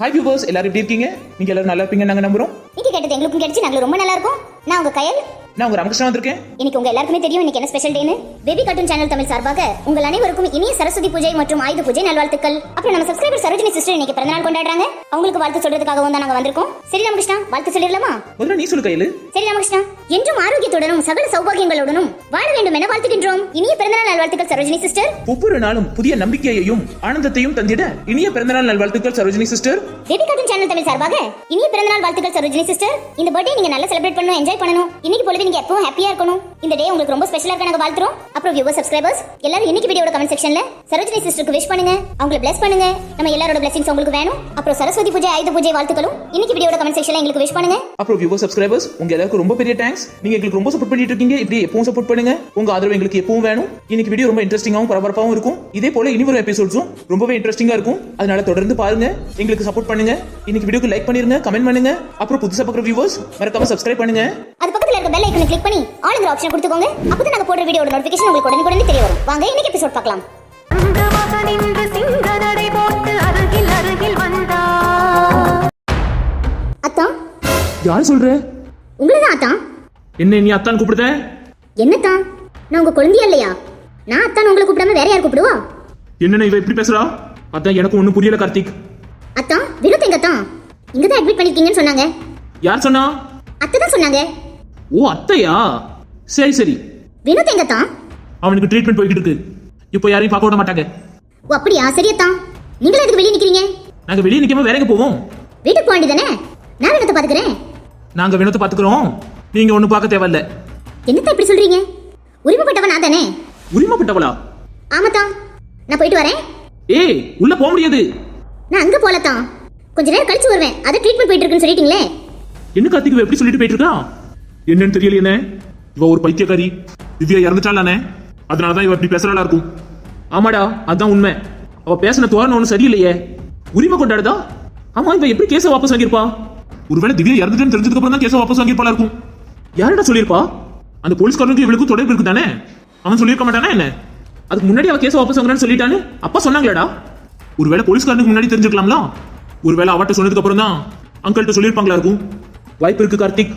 Hi viewers எல்லாரும் எப்படி இருக்கீங்க? நீங்க எல்லாரும் நல்லா இருப்பீங்க நாங்க நம்புறோம். நீங்க கேட்டது எங்களுக்கும் கிடைச்சு நாங்க ரொம்ப நல்லா இருக்கும். நான் உங்க கையல். நான் உங்க ராமகிருஷ்ணன் வந்திருக்கேன். இன்னைக்கு உங்க எல்லாருக்குமே தெரியும் இன்னைக்கு என்ன ஸ்பெஷல் டேன்னு பேபி கார்ட்டூன் சேனல் தமிழ் சார்பாக உங்கள் அனைவருக்கும் இனிய சரஸ்வதி பூஜை மற்றும் ஆயுத பூஜை நல்வாழ்த்துக்கள். அப்புறம் நம்ம சப்ஸ்கிரைபர் சரோஜினி சிஸ்டர் இன்னைக்கு பிறந்தநாள் கொண்டாடுறாங்க. அவங்களுக்கு வாழ்த்து சொல்றதுக்காகவும் தான் நாங்க வந்திருக்கோம். சரி ராமகிருஷ்ணா வாழ்த்து சொல்லிடலாமா? முதல்ல நீ சொல்லு கையில. சரி ராமகிருஷ்ணா என்றும் ஆரோக்கியத்துடனும் சகல சௌபாகியங்களுடனும் வாழ வேண்டும் என வாழ்த்துகின்றோம். இனிய பிறந்தநாள் நல்வாழ்த்துக்கள் சரோஜினி சிஸ்டர் ஒவ்வொரு நாளும் புதிய நம்பிக்கையையும் ஆனந்தத்தையும் தந்திட இனிய பிறந்தநாள் நல்வாழ்த்துக்கள் Sarojini sister baby cartoon channel Tamil சார்பாக இனிய பிறந்தநாள் வாழ்த்துக்கள் சரோஜினி சிஸ்டர் இந்த பர்த்டே நீங்க நல்லா செலிப்ரேட் பண்ணணும் என்ஜாய் பண்ணணும். இன்னைக்கு பொழுது நீங்க எப்பவும் ஹாப்பியா இருக்கணும்? இந்த டே உங்களுக்கு ரொம்ப ஸ்பெஷலா இருக்க நாங்க வாழ்த்துறோம். அப்புறம் வியூவர் சப்ஸ்கிரைபர்ஸ் எல்லாரும் இன்னைக்கு வீடியோட கமெண்ட் செக்ஷன்ல சரோஜினி சிஸ்டருக்கு விஷ் பண்ணுங்க. அவங்களை பிளஸ் பண்ணுங்க. நம்ம எல்லாரோட பிளஸிங்ஸ் உங்களுக்கு வேணும். அப்புறம் சரஸ்வதி பூஜை ஆயுத பூஜை வாழ்த்துக்களும் இன்னைக்கு வீடியோட கமெண்ட் செக்ஷன்ல எங்களுக்கு விஷ் பண்ணுங்க. அப்புறம் வியூவர் சப்ஸ்கிரைபர்ஸ் உங்க எல்லாருக்கும் ரொம்ப பெரிய தேங்க்ஸ் நீங்க எங்களுக்கு ரொம்ப சப்போர்ட் பண்ணிட்டு இருக்கீங்க. இப்படி எப்பவும் சப்போர்ட் பண்ணுங்க. உங்க ஆதரவு எங்களுக்கு எப்பவும் வேணும். இன்னைக்கு வீடியோ ரொம்ப இன்ட்ரெஸ்டிங்காகவும் பரபரப்பாகவும் இருக்கும். இதே போல இனி வரும் எபிசோட்ஸும் ரொம்பவே இன்ட்ரெஸ்டிங்கா இருக்கும். அதனால தொடர்ந்து பாருங்க. எங்களுக்கு சப்போர்ட் பண்ணுங்க. இன்னைக்கு வீடியோக்கு லைக் பண்ணிருங்க கமெண்ட் பண்ணுங்க. அப்புறம் புதுசா பார்க்குற வியூவர்ஸ் மறக்காம சப்ஸ்கிரைப் பண்ணுங்க. அது பக்கத்துல இருக்க பெல் ஐக்கனை கிளிக் பண்ணி ஆளுங்கிற ஆப்ஷன் கொடுத்துக்கோங்க. அப்பதான் நாங்க போடுற வீடியோட நோட்டிபிகேஷன் உங்களுக்கு உடனுக்குடனே தெரிய வரும். வாங்க இன்னைக்கு எபிசோட் பார்க்கலாம். அத்தான் யார் சொல்ற? உங்களை தான் அத்தான் என்ன நீ அத்தான் கூப்பிடுத? என்னத்தான் நான் உங்க குழந்தையா இல்லையா? நான் அத்தான் உங்களை கூப்பிடாம வேற யார் கூப்பிடுவா? என்னண்ணே இவ இப்படி பேசுறா? அதான் எனக்கு ஒன்றும் புரியல கார்த்திக். அத்தான் வினோத் எங்க அத்தான் இங்க தான் அட்மிட் பண்ணிருக்கீங்கன்னு சொன்னாங்க. யார் சொன்னா? அத்தை தான் சொன்னாங்க. ஓ அத்தையா? சரி சரி. வினோத் எங்க அத்தான் அவனுக்கு ட்ரீட்மெண்ட் போய்கிட்டு இருக்கு. இப்போ யாரையும் பார்க்க விட மாட்டாங்க. ஓ அப்படியா? சரி அத்தான் நீங்களும் எதுக்கு வெளியே நிக்கிறீங்க? நாங்க வெளியே நிக்காம எங்க போவோம். வீட்டுக்கு போக வேண்டியதானே நான் வினத்தை பாத்துக்கிறேன். நாங்க வினத்தை பாத்துக்கிறோம். நீங்க ஒண்ணும் பார்க்க தேவையில்ல. என்னத்தான் இப்படி சொல்றீங்க? உரிமைப்பட்டவன் நான் தானே? உரிமைப்பட்டவளா? ஆமாத்தான் நான் போயிட்டு வரேன். ஏய் உள்ள போக முடியாது. நான் அங்க போலத்தான் கொஞ்ச நேரம் கழிச்சு வருவேன். அதை ட்ரீட்மெண்ட் போயிட்டு இருக்குன்னு சொல்லிட்டீங்களே? என்ன கார்த்திக் எப்படி சொல்லிட்டு போயிட்டு இருக்கா? என்னன்னு தெரியல என்ன? இவ ஒரு பைத்தியக்காரி. திவ்யா இறந்துட்டாளானே? அதனாலதான் இவ இப்படி பேசுறாளா இருக்கும். ஆமாடா அதான் உண்மை. அவ பேசின தோரண ஒன்றும் சரியில்லையே. உரிமை கொண்டாடுதா? ஆமா இவ எப்படி கேஸை வாபஸ் வாங்கியிருப்பா? ஒருவேளை திவ்யா இறந்துட்டேன்னு தெரிஞ்சதுக்கு அப்புறம் தான் கேஸை வாபஸ் வாங்கியிருப்பாளா இருக்கும். யாரடா சொல்லியிருப்பா? அந்த போலீஸ்காரனுக்கு இவளுக்கும் தொடர்பு இருக்கு தானே அவன் சொல்லியிருக்க மாட்டானா என்ன? அதுக்கு முன்னாடி அவ கேஸை வாபஸ் வாங்குறான்னு சொல்லிட்டான்னு அப்பா சொன்னாங்களேடா? ஒருவேளை போலீஸ்காரனுக்கு முன்னாடி தெரிஞ்சுக்கலாம்ல? ஒருவேளை அவட்ட சொன்னதுக்கு அப்புறம் தான் அங்கிள்கிட்ட சொல்லியிருப்பாங்களா இருக்கும்? வாய்ப்பு இருக்கு கார்த்திக்.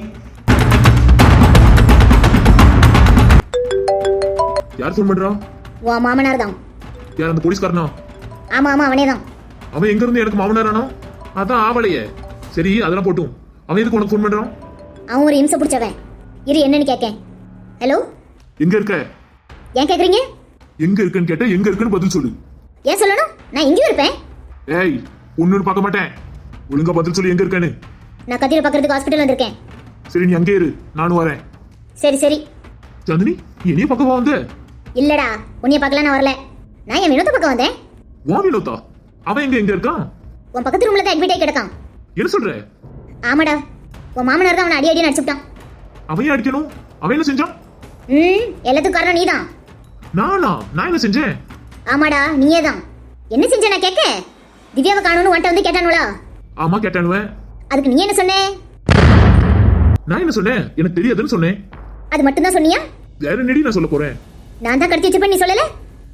யார் ஃபோன் பண்றா ஓ மாமனார் தான். யார் அந்த போலீஸ்காரனா? ஆமா ஆமா அவனே தான். அவன் எங்க இருந்து எனக்கு மாமனாரானோ? அதான் ஆவலையே. சரி அதெல்லாம் போட்டும். அவன் எதுக்கு உனக்கு ஃபோன் பண்றான்? அவன் ஒரு இம்சை பிடிச்சவன். இரு என்னன்னு கேட்கேன். ஹலோ எங்க இருக்க? ஏன் கேக்குறீங்க? எங்க இருக்குன்னு கேட்ட எங்க இருக்குன்னு பதில் சொல்லு. ஏன் சொல்லணும்? நான் இங்கேயும் இருப்பேன். ஏய் ஒண்ணுன்னு பார்க்க மாட்டேன். ஒழுங்கா பதில் சொல்லி எங்க இருக்கேன்னு. நான் கத்திர பார்க்கறதுக்கு ஹாஸ்பிட்டல் வந்திருக்கேன். சரி நீ அங்கே இரு. நானும் வரேன். சரி சரி. சந்தினி நீ என்னைய பக்கமா வந்து? இல்லடா உன்னைய பார்க்கலாம் நான் வரல. நான் என் வினோத பக்கம் வந்தேன். வா வினோதா அவன் எங்க எங்க இருக்கான் உன் பக்கத்து ரூம்ல தான் அட்மிட் ஆகி கிடக்கான். என்ன சொல்ற? ஆமாடா உன் மாமனார் தான் அவனை அடி அடி நடிச்சுட்டான் அவன் அடிக்கணும்? அவன் என்ன செஞ்சான்? ம் எல்லாத்துக்கும் காரணம் நீதான். நானா? நான் என்ன செஞ்சேன்? ஆமாடா நீயே தான் என்ன செஞ்ச நான் கேட்க? திவ்யாவை காணணும்னு உன்ட்ட வந்து கேட்டானுங்களா ஆமா கேட்டானுவன் அதுக்கு நீ என்ன சொன்ன? நான் என்ன சொன்னேன்? எனக்கு தெரியாதுன்னு சொன்னேன். அது மட்டும்தான் சொன்னியா? வேற நெடி நான் சொல்ல போறேன்? நான் தான் கடத்தி வச்சிருப்பேன் நீ சொல்லல?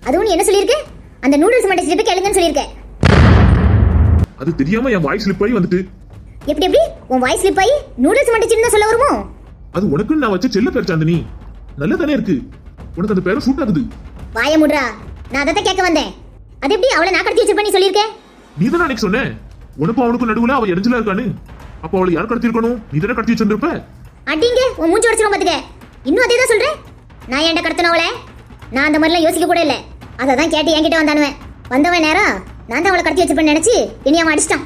அதுவும் நீ என்ன சொல்லியிருக்க? அந்த நூடுல்ஸ் மட்டும் திருப்பி கேளுங்கன்னு சொல்லியிருக்க அது தெரியாம என் வாய்ஸ் ஸ்லிப் ஆகி வந்துட்டு. எப்படி எப்படி? உன் வாய்ஸ் ஸ்லிப் ஆகி நூடுல்ஸ் மட்டும் தான் சொல்ல வருமோ? அது உனக்கு நான் வச்ச செல்ல பேர் சாந்தினி. நல்லா தானே இருக்கு. உனக்கு அந்த பேரை சூட் ஆகுது. வாய முட்ரா நான் அதை கேட்க வந்தேன். அது எப்படி? அவளை நான் கடத்தி வச்சிருப்பேன் நீ சொல்லியிருக்க? நீ தானே அன்னைக்கு சொன்ன. உனக்கும் அவனுக்கும் நடுவுல அவ எரிஞ்சலா இருக்கான்னு. அப்ப அவளை யார் கடத்திருக்கணும் நீ தானே கடத்தி வச்சிருந்திருப்ப? அடிங்க உன் மூஞ்சி உடச்சிரும் பாத்துக்க. இன்னும் அதே தான் சொல்றேன். நான் ஏன்டா கடத்தின அவளை நான் அந்த மாதிரிலாம் யோசிக்க கூட இல்லை. அதை தான் கேட்டு என்கிட்ட வந்தானுவேன். வந்தவன் நேரம் நான் தான் அவளை கடத்தி வச்சிருப்பேன்னு நினைச்சு இனி அவன் அடிச்சிட்டான்.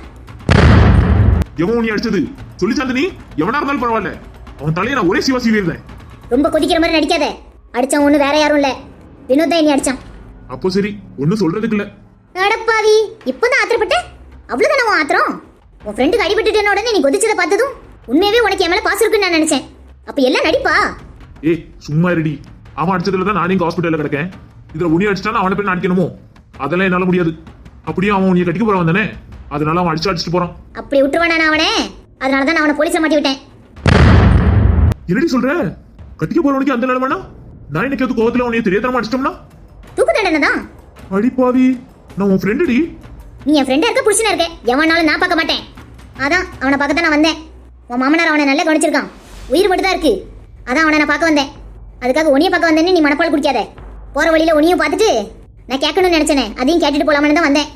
எவன் உன்னை அடிச்சது? சொல்லி சாந்தினி எவனா இருந்தாலும் பரவாயில்ல. அவன் தலையை நான் ஒரே சிவா சீவியிருந்தேன் ரொம்ப கொதிக்கிற மாதிரி நடிக்காத. அடிச்சான் ஒண்ணு வேற யாரும் இல்ல. வினோத் தான் இனி அடிச்சான். அப்போ சரி ஒன்னும் சொல்றதுக்கு இல்ல. அடப்பாவி இப்பதான் ஆத்திரப்பட்ட? அவ்வளவுதானே உன் ஆத்திரம்? உன் ஃப்ரெண்டுக்கு அடிபட்டுட்டேன உடனே நீ கொதிச்சதை பார்த்ததும் உண்மையாவே உனக்கு என் மேல பாசம் இருக்குன்னு நான் நினைச்சேன். அப்ப எல்லாம் நடிப்பா? ஏய் சும்மா ரெடி அவன் அடிச்சதுல தான் நானே இங்க ஹாஸ்பிட்டல்ல கிடக்கேன். இதுல உன்னை அடிச்சிட்டானா அவனை போய் அடிக்கணுமோ? அதெல்லாம் என்னால முடியாது. அப்படியே அவன் உன்னை கட்டிக்க போறான் தானே? அதனால அவன் அடிச்சு அடிச்சுட்டு போறான். அப்படி விட்டுருவானா நான் அவனே? அதனால தான் நான் அவனை போலீஸ்ல மாட்டி விட்டேன். என்னடி சொல்ற? கட்டிக்க போறவனுக்கு அந்த நிலைமைனா? நான் இன்னைக்கு கோவத்துல உன்னை தெரியாதனமா அடிச்சிட்டோம்னா? தூக்கு தண்டனை தான். அடிப்பாவி நான் உன் ஃப்ரெண்டுடி நீ என் ஃப்ரெண்டா இருக்க புருஷனா இருக்க. எவனாலும் நான் பார்க்க மாட்டேன். அதான் அவனை பார்க்க தான் நான் வந்தேன். உன் மாமனார் அவனை நல்லா கவனிச்சிருக்கான். உயிர் மட்டும் தான் இருக்கு. அதான் அவனை நான் பார்க்க வந்தேன். அதுக்காக உனிய பார்க்க வந்தேன்னு நீ மனப்பால் குடிக்காத. போற வழியில உனியும் பார்த்துட்டு நான் கேட்கணும்னு நினைச்சேனே அதையும் கேட்டுட்டு போலாம்னு தான் வந்தேன்.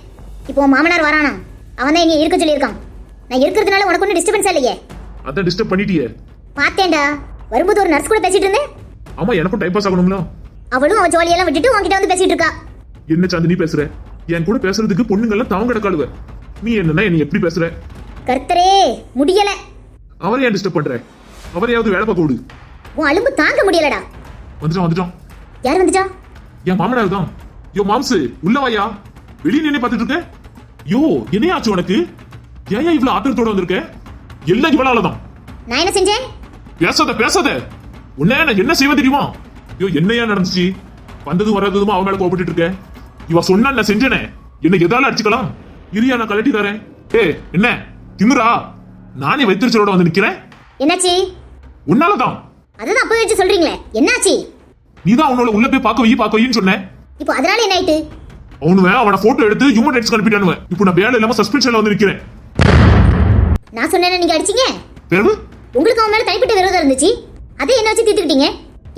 இப்போ உன் மாமனார் வரானா? அவன் தான் என்னை இருக்க சொல்லியிருக்கான். நான் இருக்கிறதுனால உனக்கு ஒன்றும் டிஸ்டர்பன்ஸ் இல்லையே. அதான் டிஸ்டர்ப் பண்ணிட்டியே. பார்த்தேன்டா. வரும்போது ஒரு நர்ஸ் கூட பேசிட்டு இருந்தேன். ஆமா எனக்கும் டைம் பாஸ் ஆகணும்ல. அவளும் அவன் ஜோலியெல்லாம் விட்டுட்டு உன்கிட்ட வந்து பேசிட்டு இருக்கா. என்ன சாந்தி நீ பேசுற? என் கூட பேசுறதுக்கு பொண்ணுங்கெல்லாம் தவங்க கிடக்காளுவ. நீ என்னன்னா என்னை எப்படி பேசுற? கர்த்தரே முடியல. அவரை ஏன் டிஸ்டர்ப் பண்ற? அவரையாவது வேலை பார்க்க விடு. உன் அலும்பு தாங்க முடியலடா. வந்துட்டான் வந்துட்டான் யார் வந்துட்டா என் மாமனார் தான். யோ மாம்சு உள்ள வாயா. வெளியே நின்று பார்த்துட்டு இருக்க. யோ என்னையாச்சு உனக்கு? ஏன் இவ்வளவு ஆத்திரத்தோட வந்திருக்க? எல்லாம் இவளால தான். நான் என்ன செஞ்சேன்? பேசாத பேசாத. உன்ன நான் என்ன செய்வேன் தெரியுமா? ஐயோ என்னையா நடந்துச்சு? வந்ததும் வராததுமா அவன் மேல கோபப்பட்டு இருக்க. இவ சொன்னா நான் செஞ்சனே. என்ன எதால அடிச்சுக்கலாம்? இரியா நான் கலட்டி தரேன். ஏ என்ன? திமுறா நானே வைத்திருச்சலோட வந்து நிக்கிறேன்? என்னாச்சு? உன்னாலதான் அதான் அப்பவே வச்சு சொல்றீங்களே. என்னாச்சு? நீதான் அவனோட உள்ள போய் பார்க்க வை பார்க்க வைன்னு சொன்னேன் இப்போ அதனால என்ன ஆயிட்டு? அவனுவன் அவன போட்டோ எடுத்து ஹியூமன் ரைட்ஸ் அனுப்பிட்டானுவன் இப்போ நான் வேலை இல்லாம சஸ்பென்ஷன்ல வந்து நிக்கிறேன். நான் சொன்னேன்னு நீங்க அடிச்சீங்க? பிறகு? உங்களுக்கு அவன் மேல தனிப்பட்ட விரோதம் இருந்துச்சு. அதை என்ன வச்சு தீர்த்துக்கிட்டீங்க?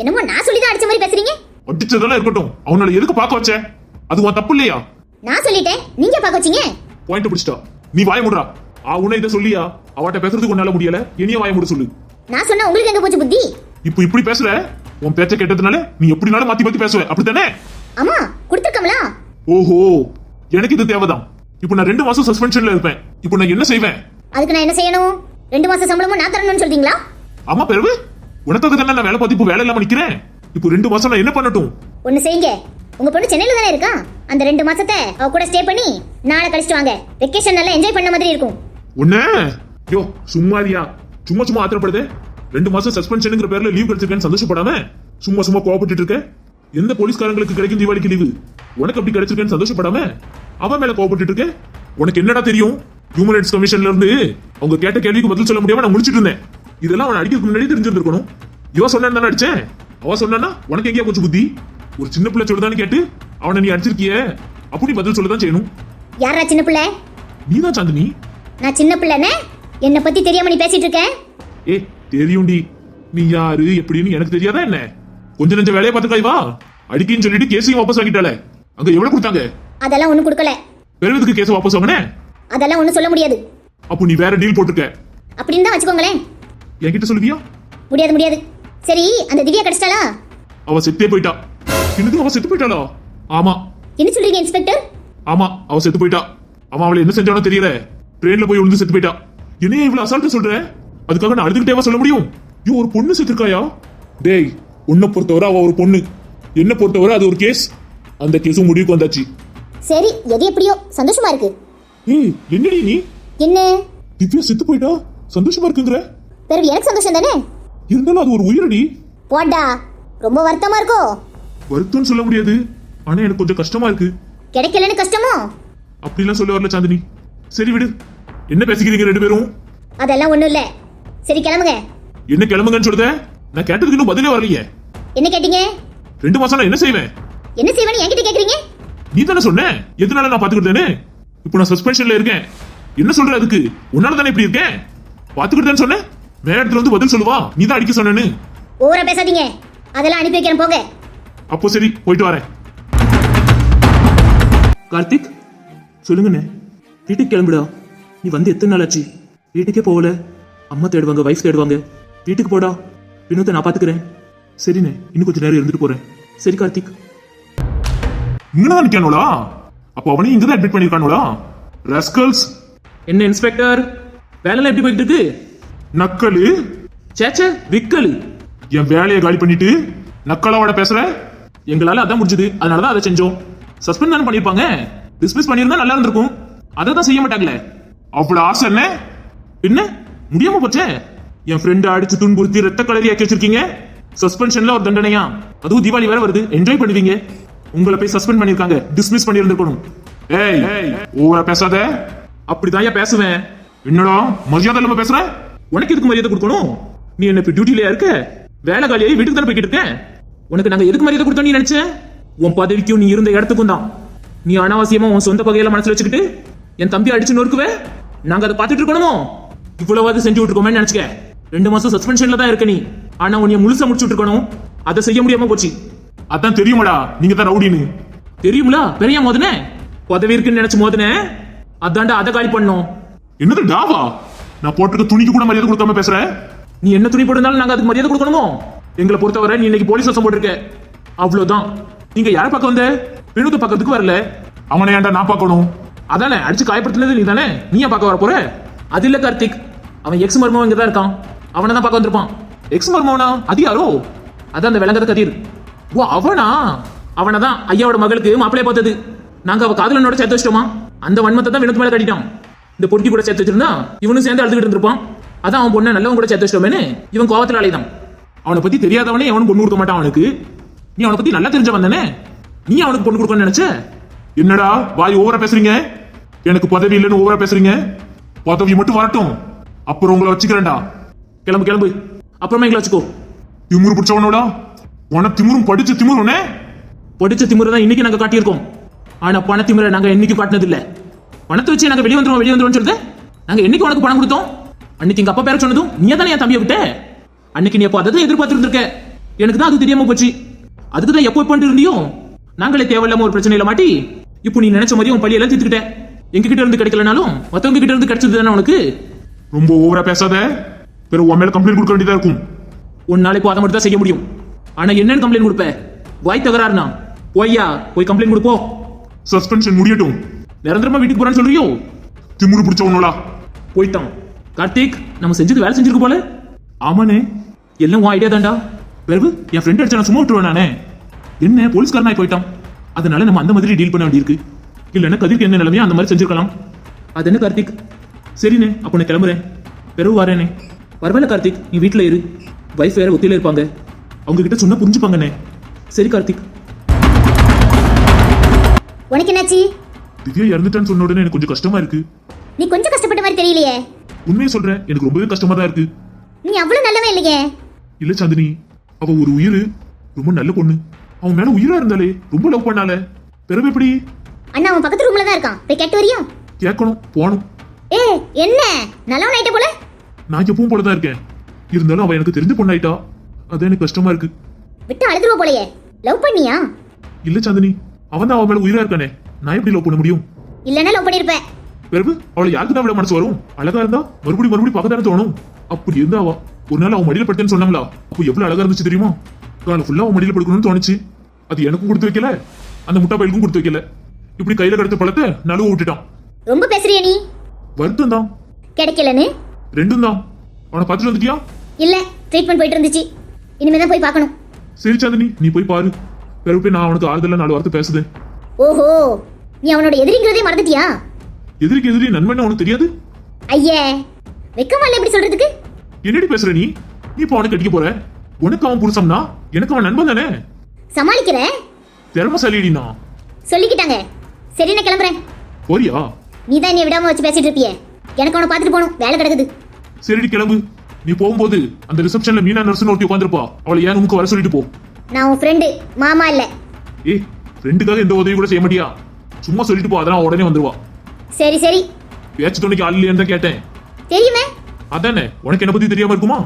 என்னமோ நான் சொல்லி தான் அடிச்ச மாதிரி பேசுறீங்க. அடிச்சதெல்லாம் இருக்கட்டும். அவனால எதுக்கு பார்க்க வச்ச? அது உன் தப்பு இல்லையா? நான் சொல்லிட்டேன். நீங்க பார்க்க வச்சீங்க. பாயிண்ட் பிடிச்சிட்டா. நீ வாய முடுறா. ஆ உன்னை இதை சொல்லியா? அவட்ட பேசுறதுக்கு உன்னால முடியல. இனிய வாய முட சொல்லு. நான் சொன்ன உங்களுக்கு எங்க போச்சு புத்தி? இப்போ இப்படி பேசுற? உன் பேச்ச கேட்டதுனால நீ எப்படினாலும் மாத்தி மாத்தி பேசுவ. அப்படித்தானே? ஆமா கொடுத்துருக்கோம்ல. ஓஹோ எனக்கு இது தேவைதான். இப்போ நான் ரெண்டு மாசம் சஸ்பென்ஷன்ல இருப்பேன். இப்போ நான் என்ன செய்வேன்? அதுக்கு நான் என்ன செய்யணும்? ரெண்டு மாசம் சம்பளமும் நான் தரணும்னு சொல்றீங்களா? ஆமா பிறகு உனக்காக தானே நான் வேலை பார்த்து இப்போ வேலை இல்லாம நிக்கிறேன். இப்போ ரெண்டு மாசம் நான் என்ன பண்ணட்டும்? ஒண்ணு செய்யுங்க. உங்க பொண்ணு சென்னையில தானே இருக்கா? அந்த ரெண்டு மாசத்தை அவ கூட ஸ்டே பண்ணி நாளை கழிச்சிட்டு வாங்க. வெக்கேஷன் நல்லா என்ஜாய் பண்ண மாதிரி இருக்கும். ஒண்ணு? யோ சும்மாரியா சும்மா சும்மா ஆத்திரப்படுது. ரெண்டு மாசம் சஸ்பென்ஷனுங்கிற பேர்ல லீவ் கிடைச்சிருக்கேன்னு சந்தோஷப்படாம சும்மா சும்மா கோவப்பட்டு இருக்க? எந்த போலீஸ்காரங்களுக்கு கிடைக்கும் தீபாவளிக்கு லீவு உனக்கு அப்படி கிடைச்சிருக்கேன்னு சந்தோஷப்படாம அவன் மேல கோவப்பட்டு இருக்க? உனக்கு என்னடா தெரியும்? ஹியூமன் ரைட்ஸ் கமிஷன்ல இருந்து அவங்க கேட்ட கேள்விக்கு பதில் சொல்ல முடியாம நான் முடிச்சிட்டு இருந்தேன். இதெல்லாம் அவன் அடிக்கிறதுக்கு முன்னாடி தெரிஞ்சிருந்திருக்கணும். இவன் சொன்னான் தானே அடிச்சேன்? அவ சொன்னானா உனக்கு எங்கேயா கொஞ்சம் புத்தி? ஒரு சின்ன பிள்ளை சொல்லுதான்னு கேட்டு அவனை நீ அடிச்சிருக்கியே? அப்படி பதில் சொல்லதான் செய்யணும். யாரா சின்ன பிள்ளை? நீதான் சாந்தினி. நான் சின்ன பிள்ளைனே? என்னை பத்தி தெரியாம நீ பேசிட்டு இருக்க? ஏ தெரியும்டி. நீ யாரு எப்படின்னு எனக்கு தெரியாதா என்ன? கொஞ்ச நெஞ்ச வேலையை பார்த்துக்காய் வா. அடிக்கின்னு சொல்லிட்டு கேஸையும் வாபஸ் வாங்கிட்டால அங்க எவ்வளவு கொடுத்தாங்க? அதெல்லாம் ஒண்ணும் கொடுக்கல. பெருவதுக்கு கேஸ் வாபஸ் வாங்கினே? அதெல்லாம் ஒண்ணும் சொல்ல முடியாது. அப்போ நீ வேற டீல் போட்டிருக்க. அப்படின்னு தான் வச்சுக்கோங்களேன். என்கிட்ட சொல்லுவியா? முடியாது முடியாது. சரி அந்த திவ்யா கிடைச்சிட்டாளா? அவ செத்தே போயிட்டா. என்னது அவ செத்து போயிட்டாளா? ஆமா. என்ன சொல்றீங்க இன்ஸ்பெக்டர்? ஆமா அவ செத்து போயிட்டா. அவன் அவளை என்ன செஞ்சானோ தெரியல. ட்ரெயின்ல போய் விழுந்து செத்து போயிட்டா. என்னைய இவ்வளவு அசால்ட்டு சொல்ற? அதுக்காக நான் அழுதுகிட்டேவா சொல்ல முடியும்? ஐயோ ஒரு பொண்ணு செத்துருக்காயா? டேய் உன்னை பொறுத்தவரை அவ ஒரு பொண்ணு. என்ன பொறுத்தவரை அது ஒரு கேஸ் அந்த கேஸும் முடிவுக்கு வந்தாச்சு. சரி எது எப்படியோ? சந்தோஷமா இருக்கு. ஏய் என்னடி நீ? என்ன? திவ்யா செத்து போயிட்டா? சந்தோஷமா இருக்குங்கிற? பிறகு எனக்கு சந்தோஷம் தானே? இருந்தாலும் அது ஒரு உயிரடி. போடா. ரொம்ப வருத்தமா இருக்கோ? வருத்தம்னு சொல்ல முடியாது. ஆனா எனக்கு கொஞ்சம் கஷ்டமா இருக்கு. கிடைக்கலன்னு கஷ்டமோ? அப்படிலாம் சொல்ல வரல சாந்தினி. சரி விடு. என்ன பேசிக்கிறீங்க ரெண்டு பேரும்? அதெல்லாம் ஒண்ணும் இல்ல. சரி கிளம்புங்க. என்ன கிளம்புங்கன்னு சொல்லுத? நான் கேட்டதுக்கு இன்னும் பதிலே வரலையே. என்ன கேட்டீங்க? ரெண்டு மாசம் நான் என்ன செய்வேன்? என்ன செய்வேன்னு என்கிட்ட கேக்குறீங்க? நீ தானே சொன்ன? எதனால நான் பாத்துக்கிட்டேன்னு? இப்போ நான் சஸ்பென்ஷன்ல இருக்கேன். என்ன சொல்ற அதுக்கு? உன்னால தானே இப்படி இருக்கேன்? பாத்துக்கிட்டேன்னு சொன்னேன் மேடத்துல வந்து பதில் சொல்லுவா. நீ தான் அடிக்க சொன்னேன்னு. ஓவரா பேசாதீங்க. அதெல்லாம் அனுப்பி வைக்கிறேன் போங்க. அப்போ சரி போயிட்டு வரேன். கார்த்திக் சொல்லுங்கண்ணே. வீட்டுக்கு கிளம்புடா. நீ வந்து எத்தனை நாள் ஆச்சு? வீட்டுக்கே போகல. அம்மா தேடுவாங்க வைஃப் தேடுவாங்க. வீட்டுக்கு போடா. வினோத்தை நான் பாத்துக்கிறேன். சரிண்ணே இன்னும் கொஞ்ச நேரம் இருந்துட்டு போறேன். சரி கார்த்திக். இங்கதான் நிக்கானோளா அப்போ அவனையும் இங்கதான் அட்மிட் பண்ணிருக்கானோளா ரஸ்கல்ஸ் என்ன இன்ஸ்பெக்டர் வேலைலாம் எப்படி போயிட்டு இருக்கு? நக்கலு. சேச்சே விக்கல். என் வேலையை காலி பண்ணிட்டு நக்கலாவோட பேசுற? எங்களால அதான் முடிஞ்சது. அதனால தான் அதை செஞ்சோம். சஸ்பெண்ட் தானே பண்ணிருப்பாங்க டிஸ்மிஸ் பண்ணியிருந்தா நல்லா இருந்திருக்கும். அதை தான் செய்ய மாட்டாங்களே. அவ்வளவு ஆசை என்ன? என்ன? முடியாம போச்சே? என் ஃப்ரெண்டை அடிச்சு துன்புறுத்தி ரத்த கலரி ஆக்கி வச்சிருக்கீங்க? சஸ்பென்ஷன்ல ஒரு தண்டனையா? அதுவும் தீபாவளி வேற வருது. என்ஜாய் பண்ணுவீங்க. உங்களை போய் சஸ்பெண்ட் பண்ணிருக்காங்க டிஸ்மிஸ் பண்ணியிருந்திருக்கணும். ஏய் ஓவரா பேசாத. அப்படிதான் பேசுவேன். என்னடா மரியாதை இல்லாம பேசுற? உனக்கு எதுக்கு மரியாதை கொடுக்கணும்? நீ என்ன இப்ப டியூட்டிலயா இருக்க? வேலை காலியாகி வீட்டுக்கு தானே போய்கிட்டு இருக்கேன் உனக்கு நாங்க எதுக்கு மரியாதை கொடுத்தோம் நீ நினைச்ச? உன் பதவிக்கும் நீ இருந்த இடத்துக்கும் தான். நீ அனாவசியமா உன் சொந்த பகையில மனசுல வச்சுக்கிட்டு என் தம்பி அடிச்சு நொறுக்குவே? நாங்க அதை பார்த்துட்டு இருக்கணுமோ? இவ்வளவாவது செஞ்சு விட்டுருக்கோமே நினைச்சுக்க. ரெண்டு மாசம் சஸ்பென்ஷன்ல தான் இருக்க நீ. ஆனா உன்னைய முழுசா முடிச்சு இருக்கணும் அதை செய்ய முடியாம போச்சு. அதான் தெரியுமாடா. நீங்க தான் ரவுடின்னு. தெரியுங்களா பெரிய மோதனே? பதவி இருக்குன்னு நினைச்சு மோதனே? அதான்டா அதை காலி பண்ணோம். என்னது டாவா? நான் போட்டிருக்க துணிக்கு கூட மரியாதை கொடுக்காம பேசுற? நீ என்ன துணி போட்டிருந்தாலும் நாங்க அதுக்கு மரியாதை கொடுக்கணுமோ? எங்களை பொறுத்தவரை நீ இன்னைக்கு போலீஸ் வசம் போட்டிருக்க. அவ்வளவுதான். நீங்க யார பக்கம் வந்த? வினோத பக்கத்துக்கு வரல. அவனை ஏன்டா நான் பார்க்கணும்? அதானே அடிச்சு காயப்படுத்தினது நீ தானே நீயா பார்க்க வர போற? அது இல்ல கார்த்திக். அவன் எக்ஸ் மர்மம் இங்கே தான் இருக்கான். அவனை தான் பார்க்க வந்திருப்பான். எக்ஸ் மர்மோனா அது யாரோ? அதான் அந்த விளங்கத கதிர். ஓ அவனா? அவனை தான் ஐயாவோட மகளுக்கு மாப்பிளைய பார்த்தது. நாங்கள் அவள் காதலனோட சேர்த்து வச்சிட்டோமா? அந்த வன்மத்தை தான் வினத்து மேலே கட்டிட்டான் இந்த பொறுக்கி கூட சேர்த்து வச்சிருந்தா இவனும் சேர்ந்து அழுதுகிட்டு இருந்திருப்பான். அதான் அவன் பொண்ணை நல்லவன் கூட சேர்த்து வச்சிட்டோமேனு இவன் கோவத்தில் அலைதான். அவனை பற்றி தெரியாதவனே எவனும் பொண்ணு கொடுக்க மாட்டான் அவனுக்கு. நீ அவனை பற்றி நல்லா தெரிஞ்ச வந்தானே நீ அவனுக்கு பொண்ணு கொடுக்கணும்னு நினைச்ச? என்னடா வாய் ஓவரா பேசுறீங்க? எனக்கு பதவி இல்லைன்னு ஓவரா பேசுறீங்க? பதவி மட்டும் வரட்டும். அப்புறம் உங்களை வச்சுக்கிறேன்டா. கிளம்பு கிளம்பு. அப்புறமா எங்களை வச்சுக்கோ. திமுரு பிடிச்சவனோடா. உன திமுரும் படிச்ச திமுருனே. படிச்ச திமுரு தான் இன்னைக்கு நாங்க காட்டியிருக்கோம். ஆனா பண திமுறை நாங்க என்னைக்கு காட்டினது இல்ல பணத்தை வச்சு நாங்க வெளியே வந்துருவோம் வெளியே வந்துருவோம் சொல்றது நாங்க என்னைக்கு உனக்கு பணம் கொடுத்தோம்? அன்னைக்கு எங்க அப்பா பேர சொன்னதும் நீ தானே என் தம்பியை விட்ட? அன்னைக்கு நீ அப்போ அதை தான் எதிர்பார்த்துருந்துருக்க. எனக்கு தான் அது தெரியாம போச்சு. அதுக்கு தான் எப்போ பண்ணிட்டு இருந்தியும் நாங்களே தேவையில்லாம ஒரு பிரச்சனையில மாட்டி இப்போ நீ நினைச்ச மாதிரி உன் பள்ளியெல்லாம் தீர்த்துக்கிட்ட. எங்க கிட்ட இருந்து கிடைக்கலனாலும் மத்தவங்க கிட்ட இருந்து கிடைச்சது தானே உனக்கு? ரொம்ப ஓவரா பேசாத. பிறகு உன் மேல கம்ப்ளைண்ட் கொடுக்க வேண்டியதா இருக்கும். ஒரு நாளைக்கு அதை மட்டும் தான் செய்ய முடியும். ஆனா என்னன்னு கம்ப்ளைண்ட் கொடுப்ப? வாய் தகராறுனா போய்யா போய் கம்ப்ளைண்ட் கொடுப்போ. சஸ்பென்ஷன் முடியட்டும். நிரந்தரமா வீட்டுக்கு போறான்னு சொல்றியோ? திமுரு பிடிச்சவனோடா போயிட்டான். கார்த்திக் நம்ம செஞ்சது வேலை செஞ்சிருக்கு போல? ஆமாண்ணே. எல்லாம் உன் ஐடியா தான்டா. பிறகு என் ஃப்ரெண்ட் அடிச்சா நான் சும்மா விட்டுருவேன் நானே. என்ன போலீஸ்காரனாய் போயிட்டான். அதனால நம்ம அந்த மாதிரி டீல் பண்ண வேண்டியிருக்கு. இல்லைன்னா கதிர்க்கு என்ன நிலைமையோ அந்த மாதிரி செஞ்சிருக்கலாம். அது என்ன கார்த்திக்? சரிண்ணே அப்போ நான் கிளம்புறேன். பிறகு வரேனே. பரவாயில்ல கார்த்திக் நீ வீட்டில் இரு. வைஃப் வேற ஒத்தியில இருப்பாங்க. அவங்க கிட்ட சொன்னா புரிஞ்சுப்பாங்கண்ணே. சரி கார்த்திக். உனக்கு என்னாச்சு? திவ்யா இறந்துட்டான்னு சொன்ன உடனே எனக்கு கொஞ்சம் கஷ்டமா இருக்கு. நீ கொஞ்சம் கஷ்டப்பட்ட மாதிரி தெரியலையே. உண்மையை சொல்றேன் எனக்கு ரொம்பவே கஷ்டமா தான் இருக்கு. நீ அவ்வளவு நல்லவன் இல்லையே. இல்ல சாந்தினி அவ ஒரு உயிர் ரொம்ப நல்ல பொண்ணு. அவன் மேல உயிரா இருந்தாலே ரொம்ப லவ் பண்ணால பிறகு எப்படி? அண்ணா அவன் பக்கத்து ரூம்ல தான் இருக்கான். போய் கேட்டு வரியும் கேட்கணும் போகணும். ஏ என்ன? நல்லவன் ஆயிட்ட போல? நான் எப்பவும் போலதான் இருக்கேன். இருந்தாலும் அவ எனக்கு தெரிஞ்ச பொண்ணாயிட்டா. அது எனக்கு கஷ்டமா இருக்கு. விட்டு அழுதுருவ போலயே. லவ் பண்ணியா? இல்ல சாந்தினி. அவன் தான் அவன் மேல உயிரா இருக்கானே. நான் எப்படி லவ் பண்ண முடியும்? இல்லன்னா லவ் பண்ணிருப்பேன். பிறகு அவளை யாருக்கு தான் அவளை மனசு வரும்? அழகா இருந்தா மறுபடியும் மறுபடியும் பார்க்க தானே தோணும். அப்படி இருந்தா அவ ஒரு நாள் அவன் மடியில படுத்தேன்னு சொன்னாங்களா? அப்போ எவ்வளவு அழகா இருந்துச்சு தெரியுமா? காலை ஃபுல்லா அவன் மடியில படுக்கணும்னு தோணுச்சு. அது எனக்கும் கொடுத்து வைக்கல. அந்த முட்டா பையலுக்கும் கொடுத்து வைக்கல. இப்படி கையில கடத்த பழத்தை நழுவ விட்டுட்டான். ரொம்ப பேசுறிய நீ. வருத்தம் தான் கிடைக்கலன்னு? ரெண்டும் தான் அவனை பார்த்துட்டு வந்துட்டியா? இல்ல ட்ரீட்மெண்ட் போயிட்டு இருந்துச்சு. இனிமே தான் போய் பார்க்கணும். சரி சாந்தினி நீ போய் பாரு. பிறகு போய் நான் அவனுக்கு ஆறுதலா நாலு வார்த்தை பேசுதேன். ஓஹோ நீ அவனோட எதிரிங்கிறதே மறந்துட்டியா? எதிரிக்கு எதிரி நன்மைன்னு அவனுக்கு தெரியாது? ஐயே வெக்கமா இல்ல இப்படி சொல்றதுக்கு? என்னடி பேசுற நீ? நீ இப்போ அவனை கட்டிக்க போற? உனக்கு அவன் புருஷம்னா? எனக்கு அவன் நண்பன் தானே? சமாளிக்கிற? திறமசாலிடி நான் சொல்லிக்கிட்டாங்க. சரி நான் கிளம்புறேன். போறியா? நீ தான் என்னை விடாம வச்சு பேசிட்டு இருப்பியே. எனக்கு அவனை பார்த்துட்டு போகணும். வேலை கிடக்குது. சரிடி கிளம்பு. நீ போகும்போது அந்த ரிசப்ஷன்ல மீனா நர்ஸ்னு ஒருத்தி உட்காந்துருப்பா அவளை ஏன் உனக்கு வர சொல்லிட்டு போ. நான் உன் ஃப்ரெண்டு மாமா இல்ல. ஏய் ரெண்டுக்காக எந்த உதவி கூட செய்ய மாட்டியா? சும்மா சொல்லிட்டு போ அதெல்லாம் உடனே வந்துருவா. சரி சரி. பேச்சு துணைக்கு ஆள் இல்லையான்னு தான் கேட்டேன். தெரியுமே. அதானே? உனக்கு என்ன பத்தி தெரியாம இருக்குமா?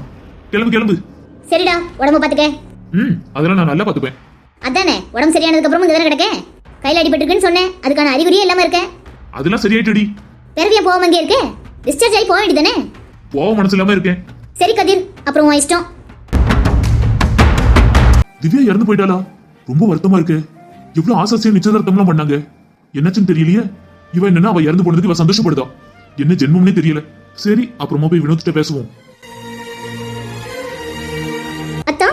கிளம்பு கிளம்பு. சரிடா உடம்பு பார்த்துக்க ம் அதெல்லாம் நான் நல்லா பாத்துப்பேன். அதானே? உடம்பு சரியானதுக்கு அப்புறம் இங்க தானே கிடக்க கையில் அடிபட்டுருக்குன்னு சொன்னேன். அதுக்கான அறிகுறியே இல்லாம இருக்கேன் அதெல்லாம் சரியாயிட்டடி. பிறகு ஏன் போகாம இங்கே இருக்க? டிஸ்சார்ஜ் ஆகி போக வேண்டியதானே போக மனசு இல்லாம இருக்கேன். சரி கதிர் அப்புறம் உன் இஷ்டம். திவ்யா இறந்து போயிட்டாளா? ரொம்ப வருத்தமா இருக்கு. எவ்வளவு ஆசாசியா நிச்சயதார்த்தம்லாம் பண்ணாங்க. என்னாச்சுன்னு தெரியலையே? இவன் என்னன்னா அவ இறந்து போனதுக்கு இவ சந்தோஷப்படுதா? என்ன ஜென்மம்னே தெரியல. சரி அப்புறமா போய் வினோத்திட்ட பேசுவோம். அத்தா?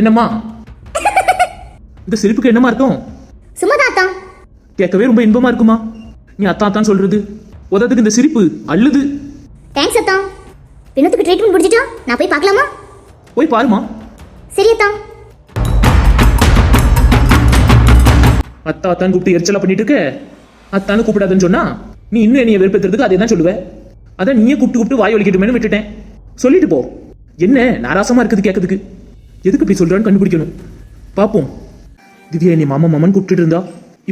என்னம்மா? இந்த சிரிப்புக்கு என்னமா இருக்கும் சும்மாதான் அத்தா. கேட்கவே ரொம்ப இன்பமா இருக்குமா? நீ அத்தா அத்தான் சொல்றது? உதத்துக்கு இந்த சிரிப்பு அள்ளுது தேங்க்ஸ் அத்தா. வினோத்துக்கு ட்ரீட்மெண்ட் முடிச்சிட்டா நான் போய் பார்க்கலாமா? போய் பாருமா. சரி அத்தா. அத்தா அத்தான் கூப்பிட்டு எரிச்சலா பண்ணிட்டு இருக்க? அத்தான்னு கூப்பிடாதுன்னு சொன்னா? நீ இன்னும் என்னைய வெறுப்பேத்துறதுக்கு அதே தான் சொல்லுவ? அதான் நீயே கூப்பிட்டு கூப்பிட்டு வாய் ஒலிக்கட்டுமேனு விட்டுட்டேன். சொல்லிட்டு போ. என்ன நாராசமா இருக்குது கேட்கறதுக்கு. எதுக்கு இப்படி சொல்றான்னு கண்டுபிடிக்கணும். பாப்போம். திவ்யா என்னை மாமா மாமன் கூப்பிட்டுட்டு இருந்தா.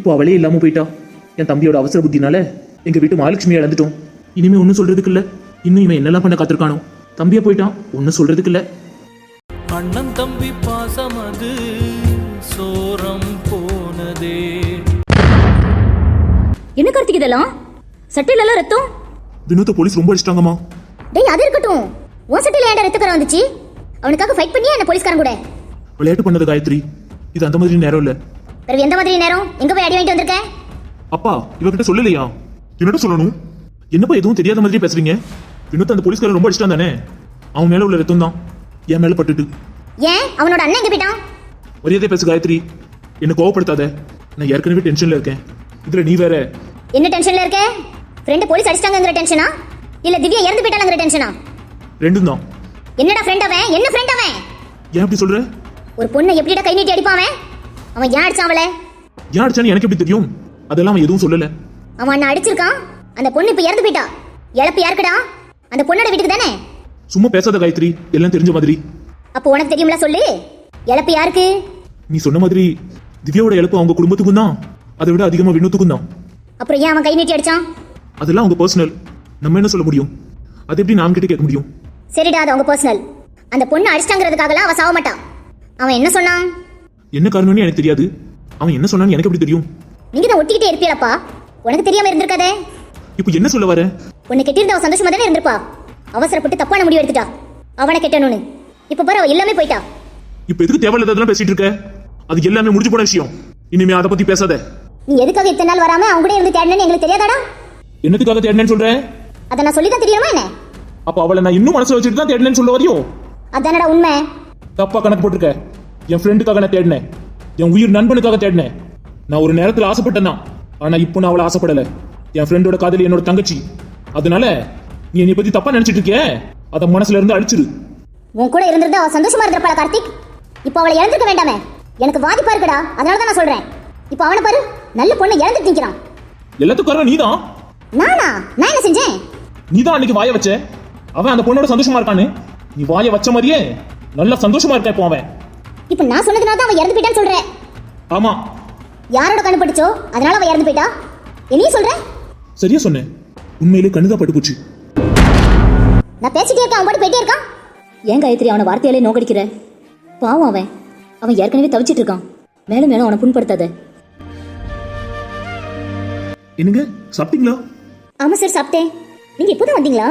இப்போ அவளே இல்லாம போயிட்டா. என் தம்பியோட அவசர புத்தினால எங்க வீட்டு மகாலட்சுமி இழந்துட்டோம். இனிமே ஒன்றும் சொல்றதுக்கு இல்ல இன்னும் இவன் என்னெல்லாம் பண்ண காத்திருக்கானோ. தம்பியா போயிட்டான். ஒன்றும் சொல்றதுக்கு இல்ல அண்ணன் தம்பி பாசம் அது. சோரம் போனதே. என்ன கார்த்திக் இதெல்லாம்? சட்டையில எல்லாம் ரத்தம்? வினோத்தை போலீஸ் ரொம்ப அடிச்சிட்டாங்கம்மா. டேய் அது இருக்கட்டும். உன் சட்டையில ஏன்டா ரத்தக்கரை வந்துச்சு? அவனுக்காக ஃபைட் பண்ணியா என்ன போலீஸ்காரன் கூட? விளையாட்டு பண்ணது காயத்ரி. இது அந்த மாதிரி நேரம் இல்ல. பிறகு எந்த மாதிரி நேரம்? எங்க போய் அடி வாங்கிட்டு வந்திருக்க? அப்பா இவகிட்ட சொல்லலையா? என்னடா சொல்லணும்? என்னப்பா எதுவும் தெரியாத மாதிரி பேசுறீங்க? வினோத் அந்த போலீஸ்காரன் ரொம்ப அடிச்சிட்டான் தானே? அவன் மேல உள்ள ரத்தம் தான். என் மேல பட்டுட்டு. ஏன்? அவனோட அண்ணன் எங்க போயிட்டான்? மரியாதை பேசு காயத்ரி. என்ன கோவப்படுத்தாத. நான் ஏற்கனவே டென்ஷன்ல இருக்கேன். இதுல நீ வேற. என்ன டென்ஷன்ல இருக்க? ஃப்ரெண்ட் போலீஸ் அடிச்சிட்டாங்கங்கிற டென்ஷனா இல்ல திவ்யா இறந்து போயிட்டாங்கிற டென்ஷனா ரெண்டும் தான். என்னடா ஃப்ரெண்ட் அவன்? என்ன ஃப்ரெண்ட் அவன்? ஏன் அப்படி சொல்ற? ஒரு பொண்ணை எப்படிடா கை நீட்டி அடிப்பான் அவன்? அவன் ஏன் அடிச்சான் அவளை? ஏன் அடிச்சான்னு எனக்கு எப்படி தெரியும்? அதெல்லாம் அவன் எதுவும் சொல்லல. அவன் அண்ணன் அடிச்சிருக்கான். அந்த பொண்ணு இப்ப இறந்து போயிட்டா. இழப்பு யாருக்குடா? அந்த பொண்ணோட வீட்டுக்கு தானே? சும்மா பேசாத காயத்ரி. எல்லாம் தெரிஞ்ச மாதிரி. அப்போ உனக்கு தெரியும்ல சொல்லு. இழப்பு யாருக்கு? நீ சொன்ன மாதிரி திவ்யாவோட இழப்பு அவங்க குடும்பத்துக்கும் தான் அதை விட அதிகமா வினோத்துக்கும் தான் அப்புறம் ஏன் அவன் கை நீட்டி அடிச்சான்? அதெல்லாம் அவங்க பர்சனல் நம்ம என்ன சொல்ல முடியும்? அது எப்படி நான் கிட்ட கேட்க முடியும்? சரிடா அது அவங்க பர்சனல் அந்த பொண்ணு அடிச்சிட்டாங்கிறதுக்காகலாம் அவன் சாவ மாட்டான். அவன் என்ன சொன்னான்? என்ன காரணம்னு எனக்கு தெரியாது. அவன் என்ன சொன்னான்னு எனக்கு எப்படி தெரியும்? நீங்க தான் ஒட்டிக்கிட்டே இருப்பீங்களப்பா உனக்கு தெரியாம இருந்திருக்காதே. இப்போ என்ன சொல்ல வர? உன்னை கெட்டியிருந்த அவன் சந்தோஷமா தானே இருந்திருப்பா. அவசரப்பட்டு தப்பான முடிவு எடுத்துட்டா. அவனை கெட்டணும்னு. இப்ப பாரு அவ எல்லாமே போயிட்டா. இப்போ எதுக்கு தேவையில்லாததெல்லாம் பேசிட்டு இருக்க? அது எல்லாமே முடிஞ்சு போன விஷயம். இனிமே அதை பத்தி பேசாத. நீ எதுக்காக இத்தனை நாள் வராம அவங்க கூட இருந்து தேடணும்னு எங்களுக்கு தெரியாதாடா? என்னத்துக்காக தேடினேன்னு சொல்றேன் அதை நான் சொல்லி தான் தெரியுமா என்ன? அப்ப அவளை நான் இன்னும் மனசுல வச்சுட்டு தான் தேடினேன்னு சொல்ல வரையும் அதானடா உண்மை. தப்பா கணக்கு போட்டிருக்க. என் ஃப்ரெண்டுக்காக நான் தேடினேன். என் உயிர் நண்பனுக்காக தேடினேன். நான் ஒரு நேரத்துல ஆசைப்பட்டேன் தான் ஆனா இப்போ நான் அவளை ஆசைப்படல. என் ஃப்ரெண்டோட காதலி என்னோட தங்கச்சி. அதனால நீ என்னை பத்தி தப்பா நினைச்சிட்டு இருக்கிய? அதை மனசுல இருந்து அழிச்சிரு. உன் கூட இருந்திருந்தா அவ சந்தோஷமா இருந்திருப்பாளா கார்த்திக்? இப்போ அவளை இழந்திருக்க வேண்டாமே. எனக்கு வாதிப்பா இருக்குடா அதனால தான் நான் சொல்றேன். இப்போ அவனை பாரு நல்ல பொண்ணை இழந்துட்டு நிக்கிறான். எல்லாத்துக்கும் காரணம் நீதான். நானா? நான் என்ன செஞ்சேன்? நீதான் அன்னைக்கு வாய வச்ச. அவன் அந்த பொண்ணோட சந்தோஷமா இருக்கான்னு. நீ வாய வச்ச மாதிரியே நல்லா சந்தோஷமா இருக்க இப்போ அவன். இப்போ நான் சொன்னதுனால தான் அவன் இறந்து போயிட்டான்னு சொல்றேன். ஆமா. யாரோட கண்ணு பட்டுச்சோ? அதனால அவன் இறந்து போயிட்டா? என்னையும் சொல்றேன் சரியா சொன்னேன். உண்மையிலே கண்ணுதான் பட்டு போச்சு நான் பேசிட்டே இருக்கேன் அவன் பாட்டு போயிட்டே இருக்கான். ஏன் காயத்ரி அவனை வார்த்தையாலே நோக்கடிக்கிற? பாவம் அவன். அவன் ஏற்கனவே தவிச்சிட்டு இருக்கான். மேலும் மேலும் அவனை புண்படுத்தாத. என்னங்க சாப்பிட்டீங்களா? ஆமா சார் சாப்பிட்டேன். நீங்க இப்போதான் வந்தீங்களா?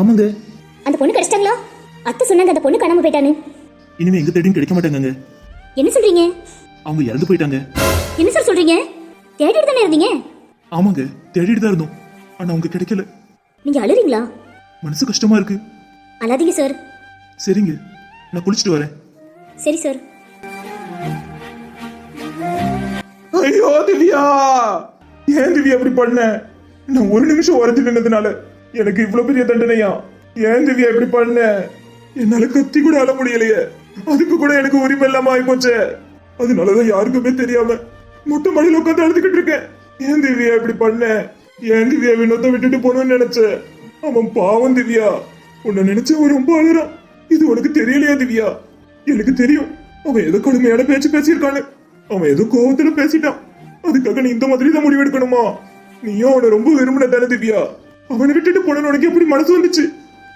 ஆமாங்க. அந்த பொண்ணு கிடைச்சிட்டாங்களா? அத்தை சொன்னாங்க அந்த பொண்ணு காணாம போயிட்டான்னு. இனிமே எங்க தேடியும் கிடைக்க மாட்டாங்கங்க. என்ன சொல்றீங்க? அவங்க இறந்து போயிட்டாங்க. என்ன சார் சொல்றீங்க? தேடிட்டு தானே இருந்தீங்க? ஆமாங்க தேடிட்டு தான் இருந்தோம். ஆனா அவங்க கிடைக்கல. நீங்க அழுறீங்களா? மனசு கஷ்டமா இருக்கு. அழாதீங்க சார். சரிங்க நான் குளிச்சுட்டு வரேன். சரி சார். ஐயோ திவ்யா! ஏன் திவ்யா இப்படி பண்ண? நான் ஒரு நிமிஷம் உரைஞ்சு நின்னதுனால எனக்கு இவ்வளவு பெரிய தண்டனையா? ஏன் திவ்யா இப்படி பண்ண? என்னால கத்தி கூட அழ முடியலையே. அதுக்கு கூட எனக்கு உரிமை இல்லாம ஆயிப்போச்சே. அதனாலதான் யாருக்குமே தெரியாம மொட்டை மழையில உட்காந்து அழுதுகிட்டு இருக்கேன். ஏன் திவ்யா இப்படி பண்ண? ஏன் திவ்யா வினோத்தை விட்டுட்டு போனோம்னு நினைச்ச? அவன் பாவம் திவ்யா. உன்னை நினைச்சு அவன் ரொம்ப அழுறான். இது உனக்கு தெரியலையா திவ்யா? எனக்கு தெரியும். அவன் ஏதோ கடுமையான பேச்சு பேசியிருக்கானு. அவன் ஏதோ கோபத்துல பேசிட்டான். அதுக்காக நீ இந்த மாதிரி தான் முடிவெடுக்கணுமா? நீயும் அவனை ரொம்ப விரும்பின தானே திவ்யா? அவனை விட்டுட்டு போன உனக்கு எப்படி மனசு வந்துச்சு?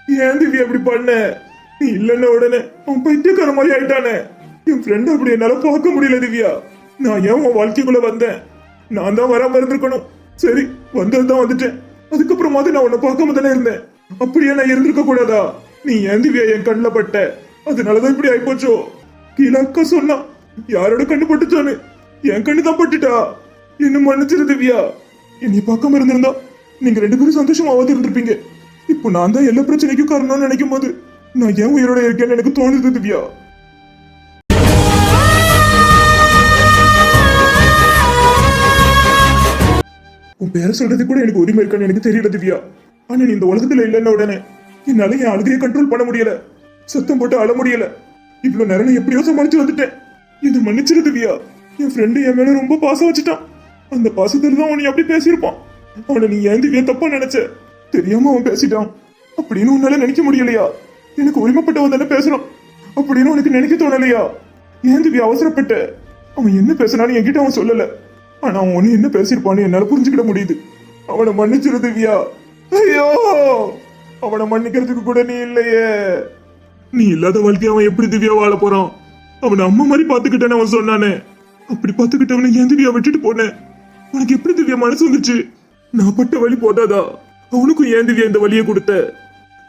ஏன் திவ்யா இப்படி பண்ண? நீ இல்லைன்ன உடனே அவன் பைத்தியக்கார மாதிரி ஆயிட்டானே. என் ஃப்ரெண்ட் அப்படி என்னால பார்க்க முடியல திவ்யா. நான் ஏன் உன் வாழ்க்கைக்குள்ள வந்தேன்? நான் தான் வராம இருந்திருக்கணும். சரி வந்ததுதான் வந்துட்டேன். அதுக்கப்புறமாவது நான் உன்னை பார்க்காம தானே இருந்தேன். அப்படியே நான் இருந்திருக்க கூடாதா? நீ ஏன் திவ்யா என் கண்ணில் பட்ட? அதனாலதான் இப்படி ஆயிப்போச்சோ? கீழே அக்கா சொன்னா யாரோட கண்ணு பட்டுச்சோன்னு? என் கண்ணு தான் பட்டுட்டா? என்ன மன்னிச்சிரு திவ்யா. என்னை பார்க்காம இருந்திருந்தா நீங்க ரெண்டு பேரும் சந்தோஷமாவது இருந்திருப்பீங்க. இப்போ நான் தான் எல்லா பிரச்சனைக்கும் காரணம்னு நினைக்கும் போது நான் ஏன் உயிரோட இருக்கேன்னு எனக்கு தோணுது திவ்யா. உன் பேரை சொல்றது கூட எனக்கு உரிமை இருக்கான்னு எனக்கு தெரியல திவ்யா. ஆனா நீ இந்த உலகத்துல இல்லைன்ன உடனே என்னால என் அழுகையை கண்ட்ரோல் பண்ண முடியல. சத்தம் போட்டு அழ முடியல. இவ்வளவு நேரம் எப்படியோ சமாளிச்சு வந்துட்டேன். இது மன்னிச்சிரு திவ்யா. என் ஃப்ரெண்டு என் மேல ரொம்ப பாசம் வச்சுட்டான். அந்த பாசத்துல தான் அவனை அப்படி பேசியிருப்பான். அவனை நீ ஏன் திவ்யா தப்பா நினைச்ச? தெரியாம அவன் பேசிட்டான். அப்படின்னு உன்னால நினைக்க முடியலையா? எனக்கு உரிமைப்பட்டவன் தானே பேசுறான். அப்படின்னு உனக்கு நினைக்க தோணலையா? ஏன் திவ்யா அவசரப்பட்ட? அவன் என்ன பேசினாலும் என்கிட்ட அவன் சொல்லலை. ஆனா அவன் என்ன பேசியிருப்பான்னு என்னால புரிஞ்சுக்கிட முடியுது. அவனை மன்னிச்சிரு திவ்யா. ஐயோ! அவனை மன்னிக்கிறதுக்கு கூட நீ இல்லையே. நீ இல்லாத வாழ்க்கைய அவன் எப்படி திவ்யா வாழ போறான்? அவனை அம்மா மாதிரி பாத்துக்கிட்டேன்னு அவன் சொன்னானே. அப்படி பாத்துக்கிட்டவனை ஏன் திவ்யா விட்டுட்டு போனேன் உனக்கு எப்படி திவ்யா மனசு வந்துச்சு? நான் பட்ட வழி போதாதா? அவனுக்கும் ஏன் திவ்யா இந்த வழியை கொடுத்த?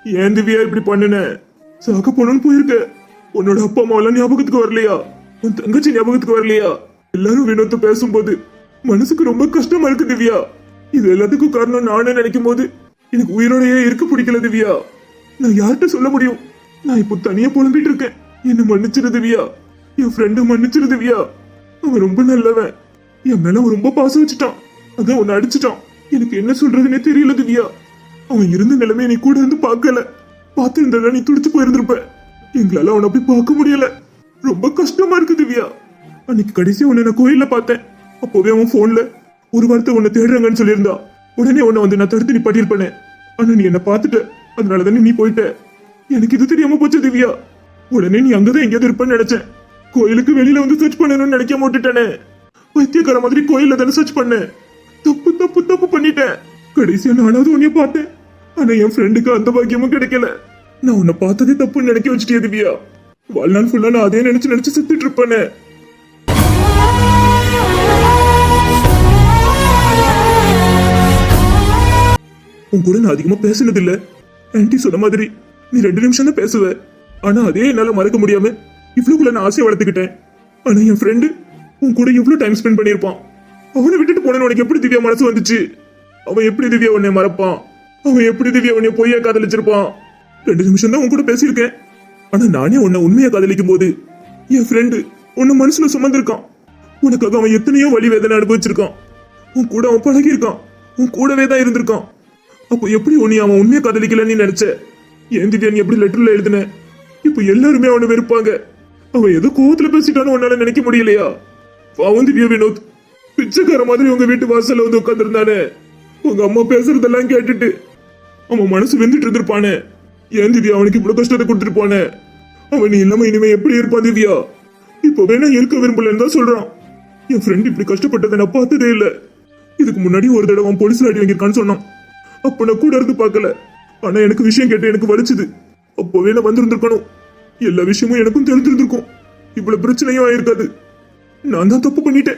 ஏன் திவ்யா இப்படி பண்ணுன? சாக்க போனோன்னு போயிருக்க. உன்னோட அப்பா அம்மாவெல்லாம் ஞாபகத்துக்கு வரலையா? உன் தங்கச்சி ஞாபகத்துக்கு வரலையா? எல்லாரும் வினோத்து பேசும்போது மனசுக்கு ரொம்ப கஷ்டமா இருக்கு திவ்யா. இது எல்லாத்துக்கும் காரணம் நானே நினைக்கும் போது எனக்கு உயிரோடையே இருக்க பிடிக்கல திவ்யா. நான் யார்கிட்ட சொல்ல முடியும்? நான் இப்போ தனியா புலம்பிட்டு இருக்கேன். என்ன மன்னிச்சிரு திவ்யா. என் ஃப்ரெண்டு மன்னிச்சிரு திவ்யா. அவன் ரொம்ப நல்லவன். என் மேல அவன் ரொம்ப பாசம் வச்சுட்டான். அதான் உன்னை அடிச்சிட்டான். எனக்கு என்ன சொல்றதுன்னே தெரியல திவ்யா. அவன் இருந்த நிலைமை நீ கூட இருந்து பார்க்கல. பார்த்திருந்தா நீ துடிச்சு போயிருந்திருப்ப. எங்களால அவனை போய் பார்க்க முடியல. ரொம்ப கஷ்டமா இருக்கு திவ்யா. அன்னைக்கு கடைசி உன்னை நான் கோயில்ல பார்த்தேன். அப்போவே அவன் போன்ல ஒரு வார்த்தை உன்னை தேடுறாங்கன்னு சொல்லியிருந்தா. உடனே உன்னை வந்து நான் தடுத்து நிப்பாட்டியிருப்பேனே ஆனா நீ என்ன பார்த்துட்ட. அதனால தானே நீ போயிட்ட. எனக்கு இது தெரியாம போச்சு திவ்யா. உடனே நீ அங்கதான் எங்கேயாவது இருப்பேன்னு நினைச்சேன். கோயிலுக்கு வெளியில வந்து சர்ச் பண்ணணும்னு நினைக்க மாட்டுட்டானே பைத்தியக்கார மாதிரி கோயில தானே சர்ச் பண்ணேன். தப்பு தப்பு தப்பு பண்ணிட்டேன். கடைசியா நானாவது உன்னைய பார்த்தேன். ஆனா என் ஃப்ரெண்டுக்கு அந்த பாக்கியமும் கிடைக்கல. நான் உன்னை பார்த்ததே தப்புன்னு நினைக்க வச்சுட்டே திவ்யா? வாழ்நாள் ஃபுல்லா நான் அதே நினைச்சு நினைச்சு செத்துட்டு இருப்பேனே. உன் கூட நான் அதிகமா பேசினது இல்ல ஆன்டி சொன்ன மாதிரி நீ ரெண்டு நிமிஷம் தான் பேசுவ. ஆனா அதே என்னால மறக்க முடியாம இவ்வளவுக்குள்ள நான் ஆசையை வளர்த்துக்கிட்டேன். ஆனா என் ஃப்ரெண்டு உன் கூட இவ்வளவு டைம் ஸ்பெண்ட் பண்ணியிருப்பான். அவனை விட்டுட்டு போனேன்னு உனக்கு எப்படி திவ்யா மனசு வந்துச்சு? அவன் எப்படி திவ்யா உன்னை மறப்பான்? அவன் எப்படி திவ்யா உன்னை பொய்யா காதலிச்சிருப்பான்? ரெண்டு நிமிஷம் தான் உன் கூட பேசியிருக்கேன். ஆனா நானே உன்னை உண்மையா காதலிக்கும் போது என் ஃப்ரெண்டு உன்னை மனசுல சுமந்திருக்கான். உனக்காக அவன் எத்தனையோ வழி வேதனை அனுபவிச்சிருக்கான். உன் கூட அவன் பழகியிருக்கான். உன் கூடவே தான் இருந்திருக்கான். அப்போ எப்படி உன்னை அவன் உண்மையை காதலிக்கலன்னு நினைச்ச? ஏன் திவ்யா நீ எப்படி லெட்டர்ல எழுதின? இப்போ எல்லாருமே அவனை வெறுப்பாங்க. அவன் ஏதோ கோவத்துல பேசிட்டான்னு உன்னால நினைக்க முடியலையா? பாவம் திவ்யா வினோத். பிச்சைக்கார மாதிரி உங்க வீட்டு வாசல்ல வந்து உட்காந்துருந்தானே உங்க அம்மா பேசுறதெல்லாம் கேட்டுட்டு. அவன் மனசு வெந்துட்டு இருந்திருப்பானே. ஏன் திவ்யா அவனுக்கு இவ்வளவு கஷ்டத்தை கொடுத்துட்டு போனே அவன் நீ இல்லாம இனிமே எப்படி இருப்பான் திவ்யா? இப்போ வேணா இருக்க விரும்பலன்னு தான் சொல்றான். என் ஃப்ரெண்ட் இப்படி கஷ்டப்பட்டதை நான் பார்த்ததே இல்ல. இதுக்கு முன்னாடி ஒரு தடவை அவன் போலீஸ்ல அடி வாங்கியிருக்கான்னு சொன்னான். அப்ப நான் கூட இருந்து பார்க்கல. ஆனா எனக்கு விஷயம் கேட்டு எனக்கு வலிச்சுது. அப்போவே நான் வந்திருந்திருக்கணும். எல்லா விஷயமும் எனக்கும் தெரிஞ்சிருந்திருக்கும். இவ்வளவு பிரச்சனையும் ஆயிருக்காது. நான் தான் தப்பு பண்ணிட்டேன்.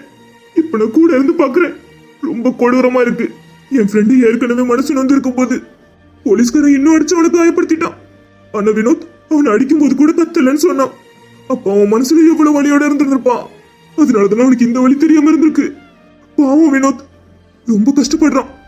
இப்ப நான் கூட இருந்து பாக்குறேன் ரொம்ப கொடூரமா இருக்கு. என் ஃப்ரெண்டு ஏற்கனவே மனசு நொந்து இருக்கும் போது போலீஸ்காரன் இன்னும் அடிச்சு அவனை காயப்படுத்திட்டான். ஆனா வினோத் அவனை அடிக்கும் போது கூட கத்தலன்னு சொன்னான். அப்ப அவன் மனசுல எவ்வளவு வலியோட இருந்திருந்திருப்பான். அதனாலதான் அவனுக்கு இந்த வழி தெரியாம இருந்திருக்கு. பாவம் வினோத். ரொம்ப கஷ்டப்படுறான்.